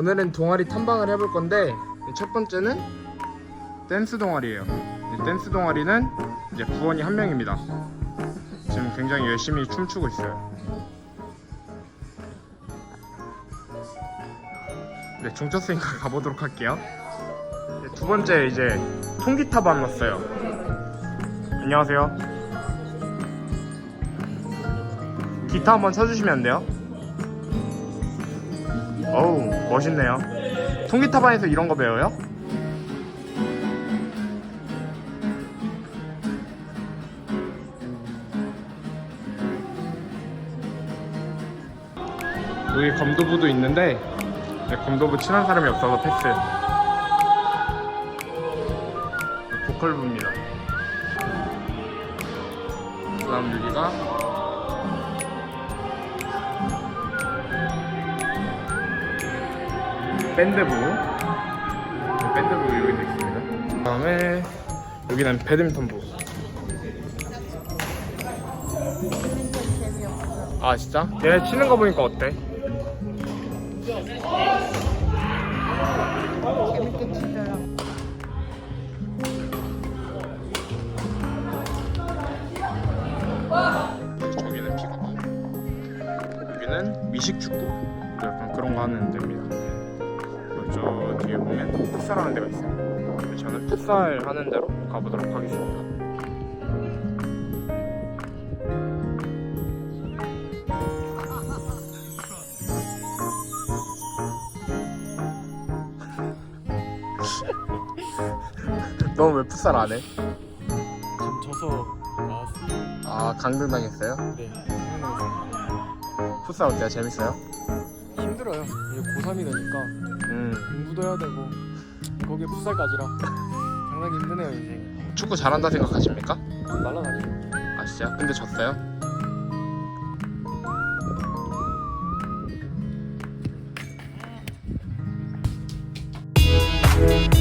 오늘은 동아리 탐방을 해볼 건데 첫 번째는 댄스 동아리예요. 이 댄스 동아리는 이제 부원이 한 명입니다. 지금 굉장히 열심히 춤추고 있어요. 네, 중쳤으니까 가보도록 할게요. 네, 두 번째 이제 통기타 반 왔어요. 안녕하세요. 기타 한번 쳐주시면 안 돼요? 어우 멋있네요. 통기타 반에서 이런 거 배워요? 여기 검도부도 있는데 네, 검도부 친한 사람이 없어서 패스. 보컬부입니다. 그 다음 여기가 밴드부. 네, 밴드부 여기 있습니다. 그 다음에 여기는 배드민턴부. 아 진짜? 얘네 치는 거 보니까 어때? 재밌게 치더라. 저기는 피구부 여기는 미식축구 약간 그런 거 하는 데입니다 그리고 저 뒤에 보면 풋살 하는 데가 있어요 근데 저는 풋살 하는 데로 가보도록 하겠습니다 넌왜 풋살 안 해? 지금 져서 나왔어요. 아 강등 당했어요? 네. 풋살 어때요? 재밌어요? 힘들어요. 이제 고3이 되니까 음 공부도 해야 되고 거기에 풋살까지라 상당히 힘드네요 인생. 축구 잘한다 생각하십니까? 날라다니죠. 아 진짜? 근데 졌어요? 아,